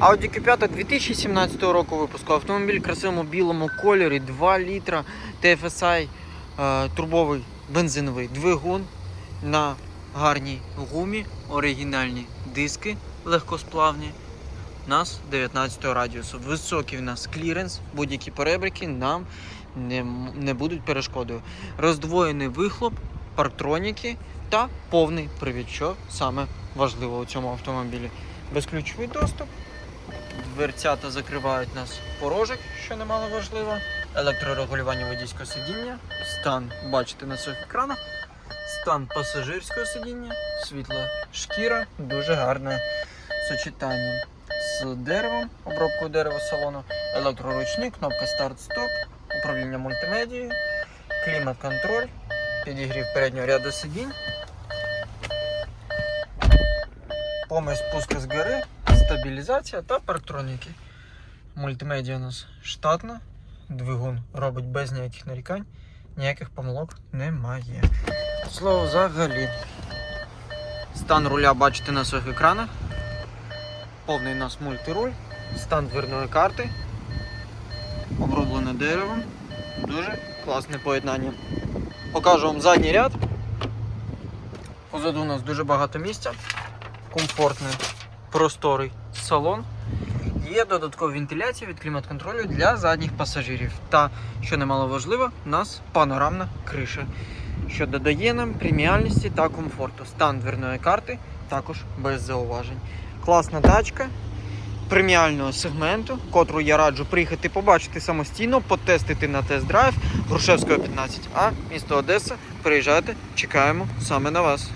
Audi Q5 2017 року випуску. Автомобіль в красивому білому кольорі, 2 літра TFSI, е, турбовий бензиновий двигун на гарній гумі, оригінальні диски легкосплавні. У нас 19 радіусу. Високий в нас кліренс, будь-які перебрики нам не, не будуть перешкодою. Роздвоєний вихлоп, парктроніки та повний привід, що саме важливо у цьому автомобілі. Безключовий доступ. Дверцята закривають нас порожок, що немало важливо. Електрорегулювання водійського сидіння. Стан бачите на цих екранах. Стан пасажирського сидіння, світла шкіра, дуже гарне сочетання з деревом, обробкою дерева салону, електроручник, кнопка старт-стоп, управління мультимедією, клімат-контроль, підігрів переднього ряду сидінь, помощь спуска з гори, стабілізація та парктроніки. Мультимедіа у нас штатна, двигун робить без ніяких нарікань, ніяких помилок немає. Слово взагалі. Стан руля бачите на своїх екранах. Повний у нас мультируль, стан дверної карти, оброблене деревом. Дуже класне поєднання. Покажу вам задній ряд. Позаду у нас дуже багато місця, комфортний, просторий салон. Є додаткова вентиляція від клімат-контролю для задніх пасажирів. Та, що немало важливо, у нас панорамна криша, що додає нам преміальності та комфорту. Стан дверної карти також без зауважень. Класна тачка преміального сегменту, котру я раджу приїхати побачити самостійно, потестити на тест-драйв Грушевського 15А, місто Одеса. Приїжджайте, чекаємо саме на вас.